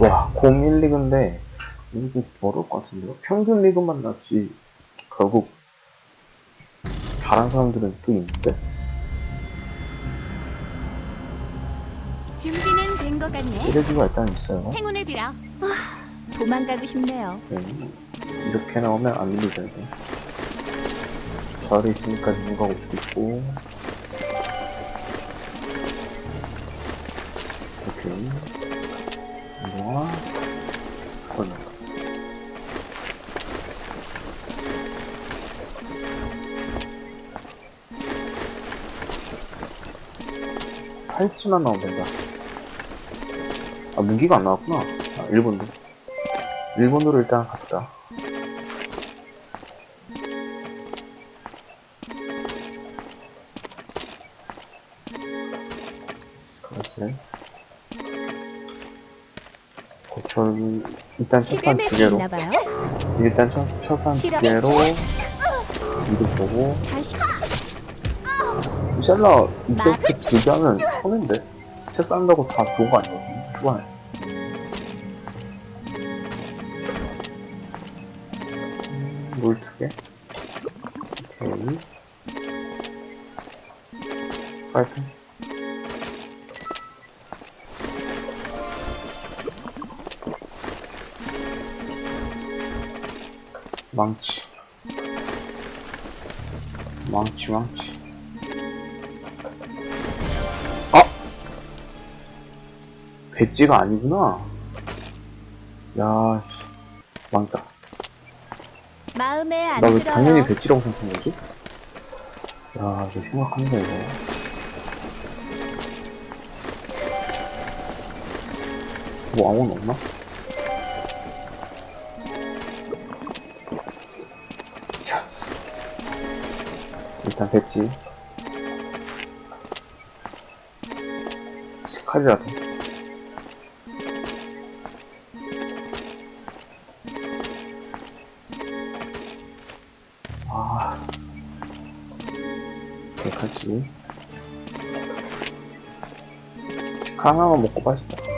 와, 01 리그인데, 이거 어려울 것 같은데요? 평균 리그만 낫지. 결국, 잘한 사람들은 또 있는데? 준비는 된 것 같네. 찌레기가 일단 있어요. 행운을 빌어. 아, 도망가고 싶네요. 네. 이렇게 나오면 안 이제. 절이 있으니까 넘어가고 수도 있고. 오케이. 이거와, 걸려. 팔찌만 나오면 된다. 아, 무기가 안 나왔구나. 아, 일본도. 일본으로 일단 갑시다. 일단 첫판 두 개로. 있나 봐요. 일단 첫, 첫판 두 개로. 이득 보고. 다시 부셀라 이때부터 두개 하면 손인데? 책 쌓는다고 다 좋은 거 아니거든요? 초반에. 음, 물두 개. 오케이. 프라이팬. 망치. 망치, 망치. 아! 배지가 아니구나. 야, 씨. 망했다. 마음에 안 나왜 들어요. 당연히 배지라고 생각한 거지? 야, 이거 심각합니다, 이거. 뭐 아무건 없나? 일단 배지. 칼이라도. 아. 백할지. 치카 하나만 먹고 빠지자.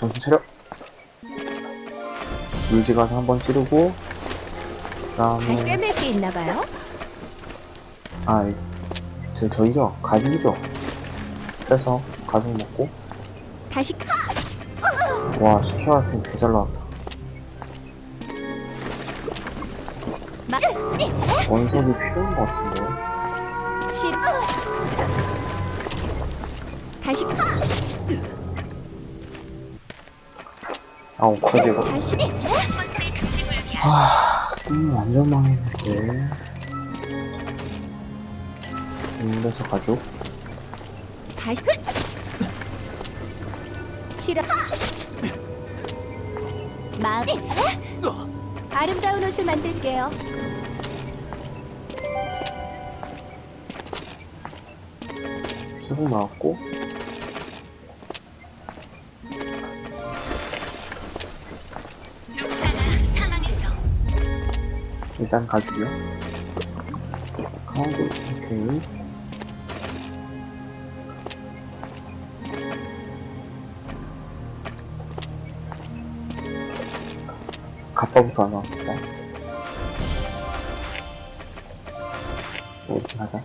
정신 차려. 물지 가서 한번 찌르고, 그 다음에, 다시 꿰맬 게 있나 봐요. 아, 이- 저, 저이죠? 가죽이죠? 그래서, 가죽 먹고, 다시 와, 시키아한테 개잘 나왔다. 마 원석이 필요한 것 같은데. 시 다시 아, 오크디가. 다시 아, 게임 완전 망했는데. 이래서 가죽. 다시 싫어. 마음 아름다운 옷을 만들게요. 세복 나왔고. 일단 가죽이요. 가운데, 오케이. 갑바부터 안 나왔다. 이렇게 하자.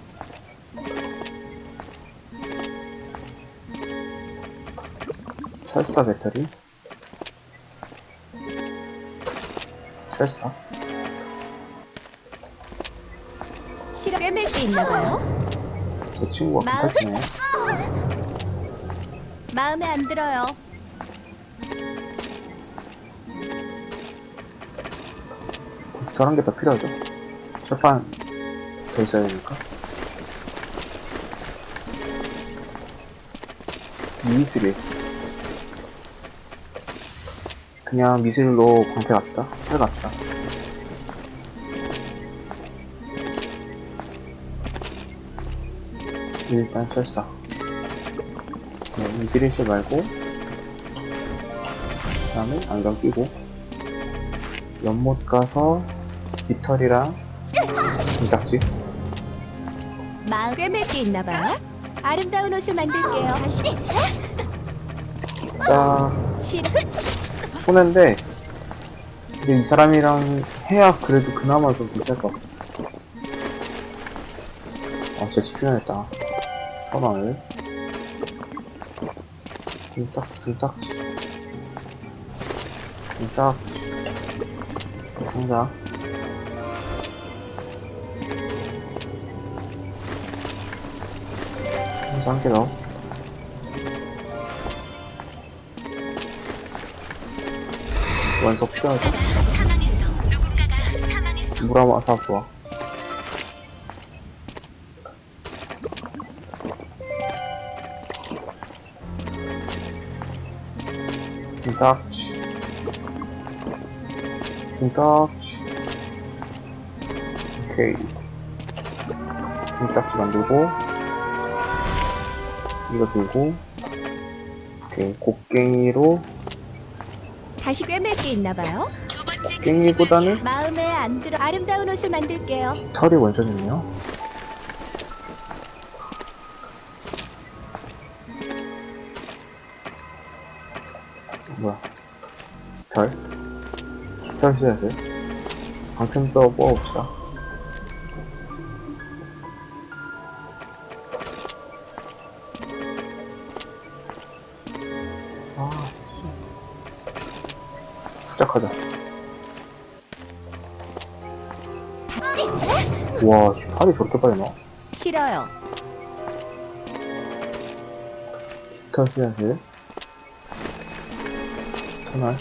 철사 배터리 철사 꿰맬 게 있나 봐요. 저 친구가 급할지네. 마음에 안 들어요. 저런 게 더 필요하죠. 철판 더 있어야 되니까. 미스릴. 그냥 미스릴로 광패 갑시다. 팔 갑시다 일단 철사 네, 미스릴실 말고 그 다음에 안경 끼고 연못 가서 깃털이랑 등딱지 마음 꿰맬 게 있나 봐요. 아름다운 옷을 만들게요. 진짜 싫어. 손해인데 근데 이 사람이랑 해야 그래도 그나마 좀 괜찮을 것 같아 아 진짜 집중해야겠다 터널 등딱지 등딱지 등딱지 상자 상자 한 개 넣어 원석 필요하죠 사망했어. 누군가가 사망했어. 물 한번 사 좋아. 김딱지. 김딱지. 오케이. 김딱지 만들고. 이거 들고. 오케이. 곡괭이로. 다시 꿰맬 게 있나 봐요. 두 번째 곡괭이보다는 마음에 안 들어. 아름다운 옷을 만들게요. 털이 원전이네요. 씨앗을 방템 또 뽑아봅시다. 아, 씨. 시작하자. 와, 씨, 팔이 저렇게 빨리 나? 싫어요. 깃털 씨앗을 터널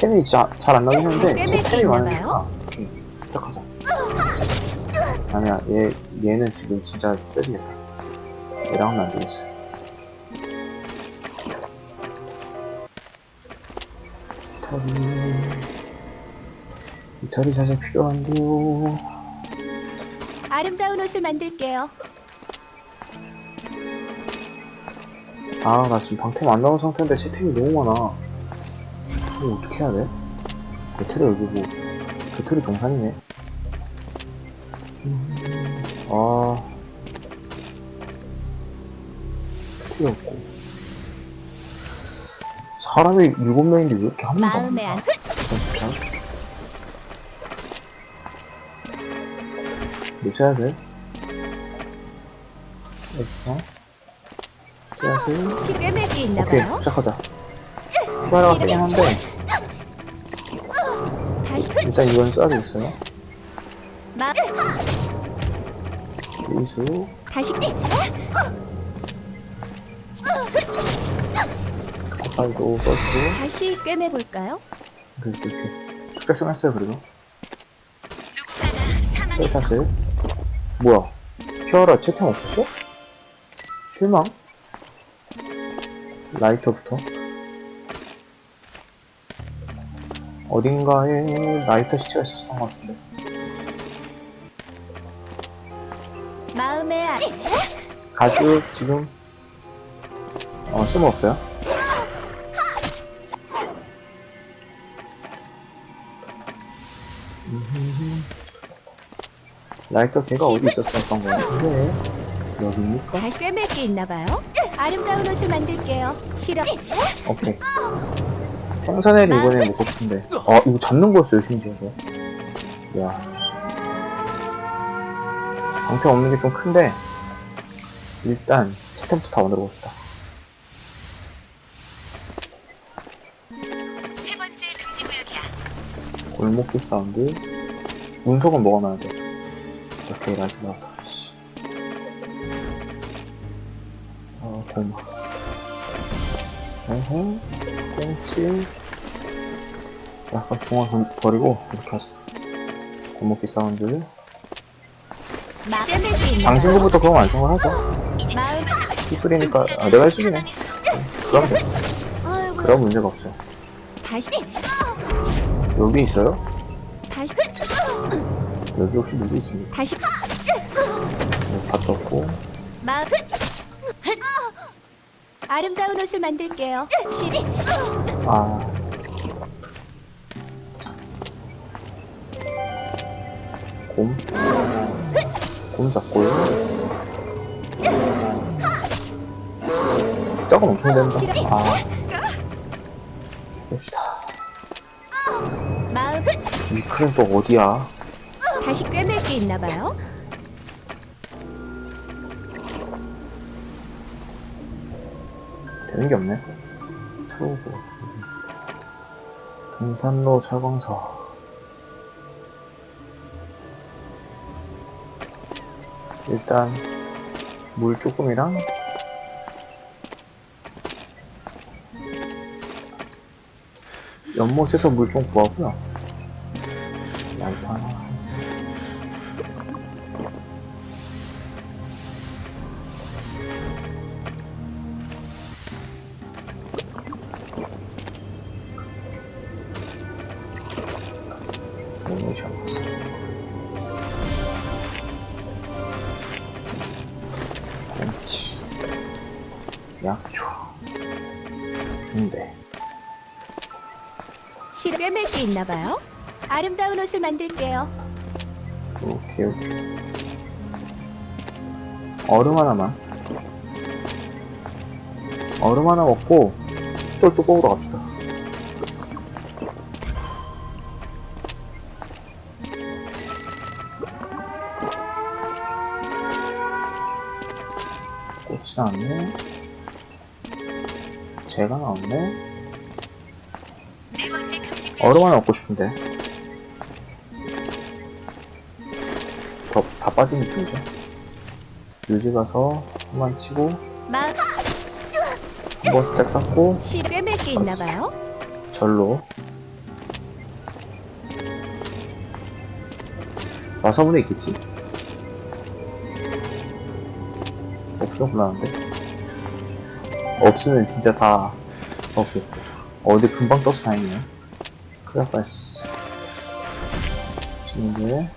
템이 잘안 나긴 꽤제 템이 많으니까 봐요? 오케이 시작하자 아니야 얘, 얘는 지금 진짜 세지겠다 얘랑 하면 안 되겠어 깃털이 깃털이 사실 필요한데요 아름다운 옷을 만들게요. 아, 나 지금 방템 안 나온 상태인데 채템이 너무 많아. 이거 어떻게 해야 돼? 배터리 여기 뭐, 배터리 동산이네. 음, 아. 필요 없고. 사람이 일곱 명인데 왜 이렇게 한 명도 안 마음에 안 나? 어떡해? 뭐 씨앗을? 여기서. 씨앗을. 시 꿰맬 게 있나 오케이 봐요. 시작하자 피아라가 세긴 한데. 다시 일단 이건 되겠어요. 마 리수. 다시. 아이도 써주고. 다시 꿰매 볼까요? 이렇게 이렇게. 축제성 했어요 그리고. 헬사슬 뭐야? 피아라 채팅 없었어? 실망? 라이터부터 어딘가에 라이터 시체가 있었던 것 같은데 마음에 안 가죽 지금 어 쓸모 없어요 음흠. 라이터 걔가 어디 있었던 것 같은데 여기입니까? 다시 꿰맬 게 있나 봐요. 아름다운 옷을 만들게요. 싫어. 오케이 생선회를 이번에 먹고 싶은데. 아 이거 잡는 거였어요 심지어 저 야, 씨. 방태 없는 게 좀 큰데 일단 채템부터 다 만들어 봅시다. 세 번째 금지 구역이야. 골목길 사운드. 운석은 나야 돼? 오케이 라이트 나왔다. 씨. 어 고마 어허. 꽁치 약간 좀 버리고 이렇게 하자 골목길 사운드. 장신구부터 그럼 완성을 하자 삐뚤이니까 아, 내가 해주긴 해 사망했어. 그럼 됐어 그럼 문제가 없어 여기 있어요? 여기 혹시 누구 있습니까? 다시 떴고 마 아름다운 옷을 만들게요. 싫아 곰. 곰 잡고요. 숫자가 엄청 된다. 아. 봅시다. 위클은 또 어디야? 다시 꿰맬 게 있나 봐요. 되는 게 없네. 투고. 등산로 철광서. 일단 물 조금이랑 연못에서 물 좀 구하고요. 라이 만들게요. 오케이, 오케이. 얼음 하나만. 얼음 하나 먹고, 숫돌 또 뽑으러 갑시다. 꽃이 나왔네. 재가 나왔네. 네 번째 금지 구역이야. 얼음 하나 먹고 싶은데. 빠진 느낌이죠? 유지 가서 한 번 치고, 마음 한번 스택 쌓고, 게 있나 봐요. 절로. 마사문에 있겠지? 없으면 곤란한데? 없으면 진짜 다, 오케이. 어디 금방 떠서 다행이네. 큰일 날 뻔했어. 지금 이제,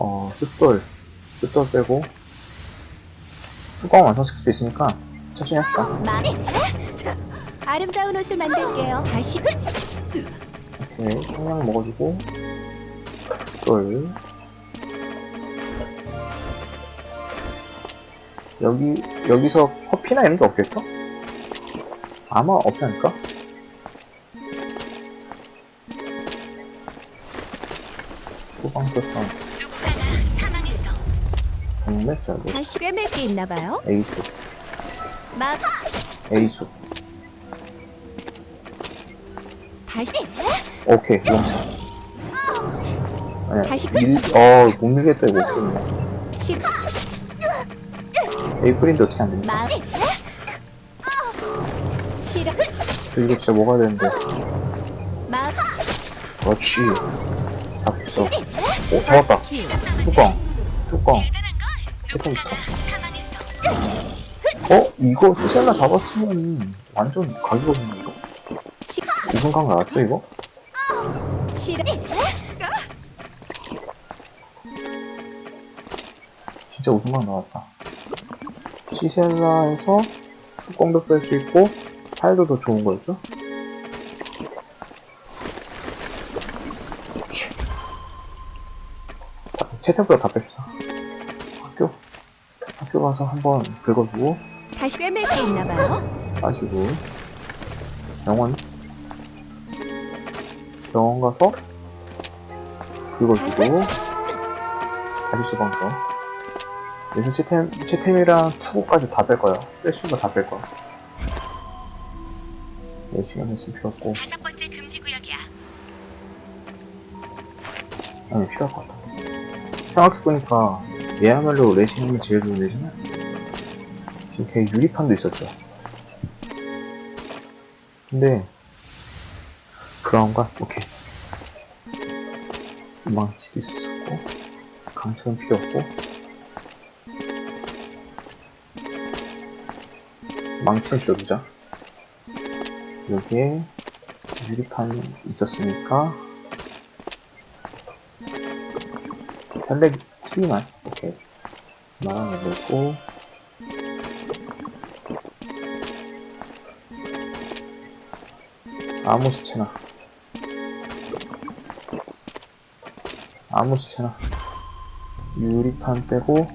어, 숫돌, 숫돌 빼고, 뚜껑 완성시킬 수 있으니까, 천천히 합시다. 아름다운 옷을 만들게요. 다시 오케이, 청량 먹어주고, 숫돌. 여기, 여기서 커피나 이런 게 없겠죠? 아마 없지 않을까? 소방서성. 잘못 다시 꿰맬 게 있나 봐요. 에이수, 마음 에이수. 다시 오케이, 영차. 네, 다시 밀, 어, 못 밀겠다, 이거. 실 에이프린도 어떻게 안 됩니까? 마음 실어 저 이거 진짜 먹어야 되는데. 마음 그렇지. 잡혔어. 오, 잡았다. 뚜껑. 뚜껑. 누군가가 사망했어. 어? 이거 수셀라 잡았으면 완전 각이거든요, 이거. 실 우승각 나왔죠, 이거? 진짜 우승각 나왔다. 시셀라에서 뚜껑도 뺄 수 있고, 팔도 더 좋은 거였죠? 치. 다- 채팅보다 다 뺍시다. 학교. 가서 한번 긁어주고, 다시 꿰맬 게 있나 봐요. 빠지고. 병원. 병원 가서 긁어주고. 다시 소방서 여기서 채템, 채템이랑 투구까지 다 뺄 거야. 빼시는 거다뺄 거야. 네 시간 있으면 필요 없고. 다섯 번째 금지 구역이야. 아니 필요할 것 같아. 생각해보니까 얘야말로 레싱하면 제일 좋은 애잖아 지금 걔 유리판도 있었죠. 근데 브라운관 오케이. 망치도 있었고 강철은 필요 없고. 망치는 줄여두자. 여기에 유리판 있었으니까. 텔레 TV만 만원 넣고 아무 시체나 아무 시체나 유리판 빼고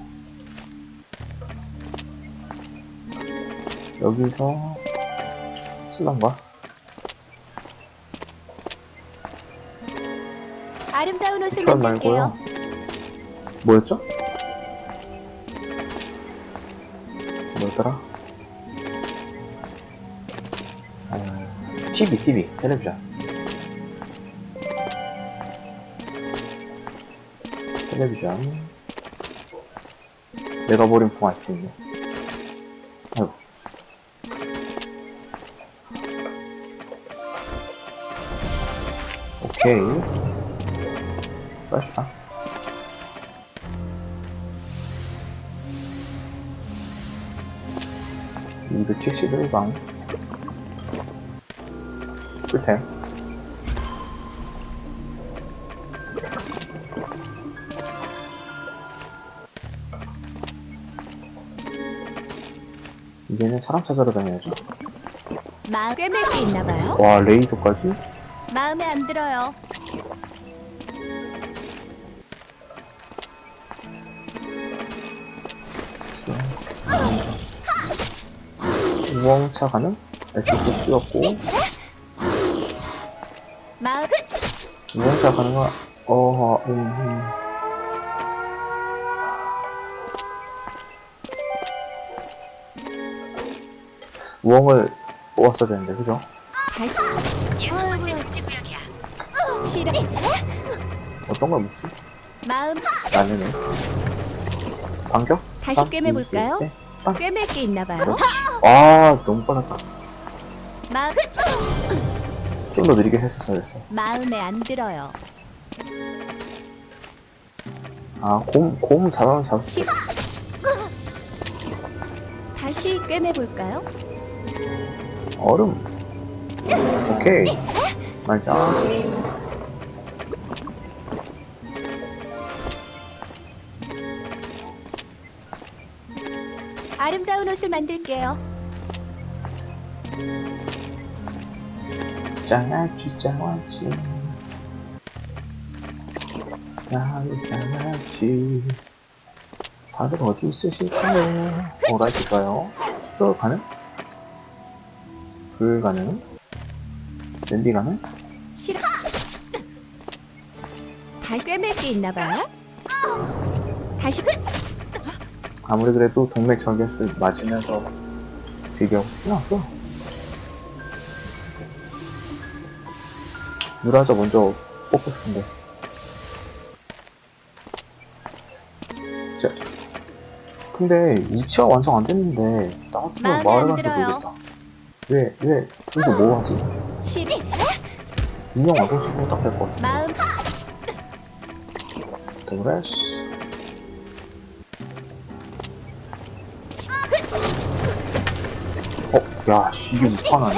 여기서 쓸란가? 아름다운 옷을 만들게요. 말고요 뭐였죠? 뭐였더라? 어, TV, TV, 텔레비전. 텔레비전. 내가 버린 풍 아직도 있네. 아이고. 오케이. 빨리다. 이백칠십일 방 꿀템 이제는 사람 찾아러 다녀야죠 마음 꿰맬 게 있나 봐요. 와 레이더까지? 마음에 안 들어요. 우엉차 가는? SS 찍었고 우엉차 가는 거 어... 음... 음. 우엉을 뽑았어야 되는데 그죠? 구역이야. 싫어. 어떤 걸 먹지? 마음 나는 반격? 다시 삼, 꿰매볼까요? 때, 빵. 꿰맬 게 있나 봐요. 그렇지. 아 너무 빨랐다 마음 좀더 느리게 했었어야 됐어 마음에 안 들어요. 아 곰, 곰 잡으면 잡을 수 있어 다시 꿰매 볼까요? 얼음 오케이 말자 아름다운 옷을 만들게요. 장아찌 장아찌 나도 장아찌 다들 어디 있으실까요? 오라이트가요? 수도 가능? 불 가능? 냄비 가능? 싫어. 다시 꿰맬 게 있나 봐요. 다시 아무리 그래도 동맥 저격수 맞으면서 되게 없구나 누라자 먼저 뽑고 싶은데 자, 근데 위치가 완성 안 됐는데 나 같으면 마을 들어요. 모르겠다. 왜, 왜, 이거 뭐 하지? 인형 완성시키면 딱될것 마음. 드레스 야, 씨, 이게 무파나네?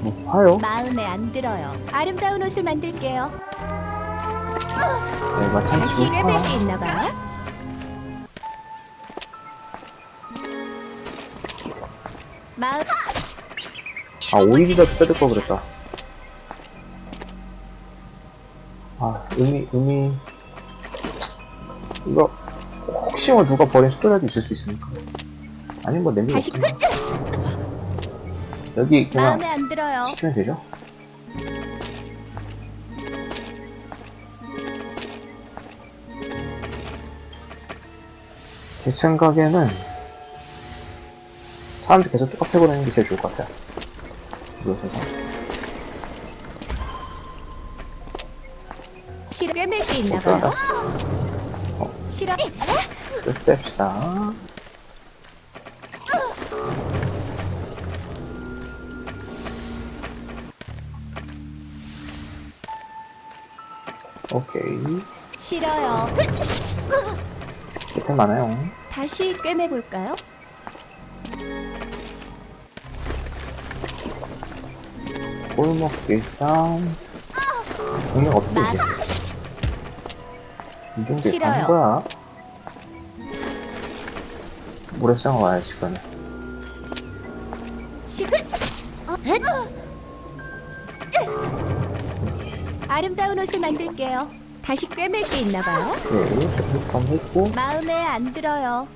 무파요? 마음에 안 들어요. 아름다운 옷을 만들게요. 내가 참 다시 꿰맬 무파 게 있나 봐요. 마음 아, 오일이라 빼들 걸 그랬다 아, 의미, 의미 이거 혹시 뭐 누가 버린 숫자라도 있을 수 있으니까 아니면 뭐 냄비 다시 없구나 여기 그냥 마음에 안 들어요. 시키면 되죠? 제 생각에는 사람들 계속 쭉 앞에 보내는 게 제일 좋을 것 같아요. 이곳에서. 싫어. 꿰맬 게 있나 줄 봐요. 싫어. 끝 뺍시다. 오케이. 싫어요. 기템 많아요. 다시 꿰매 볼까요? 골목길 사운드. 동력 없지, 이제. 이중길 싫어요. 가는 거야. 모래쌍어 와야지, 그거는. 싫어. 오 아름다운 옷을 만들게요. 다시 꿰맬 게 있나 봐요. 오케이. 한번 해주고. 마음에 안 들어요.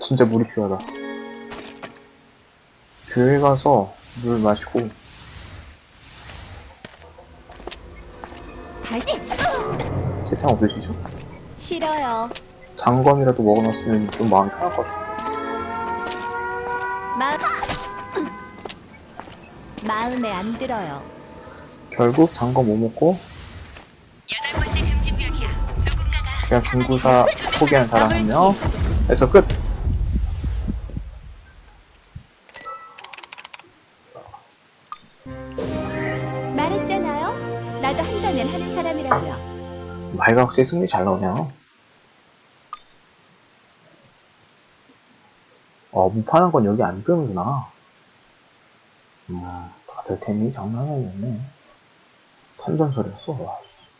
진짜 물이 필요하다. 교회 가서 물 마시고 다시 채팅 없으시죠? 싫어요. 장검이라도 먹어놨으면 좀 마음이 편할 것 같은데. 마 마음에 안 들어요. 결국 장검 못 먹고 여덟 번째 금지 구역이야. 누군가가 그냥 중구사 포기한 사람 한 명. 해서 끝. 말했잖아요. 나도 한다면 하는 사람이라고요. 말가 확실히 승리 잘 나오네요. 어, 무파는 건 여기 안 뜨는구나. 음, 다들 템이 장난이 아니네. 선전설이었어. 와, 씨.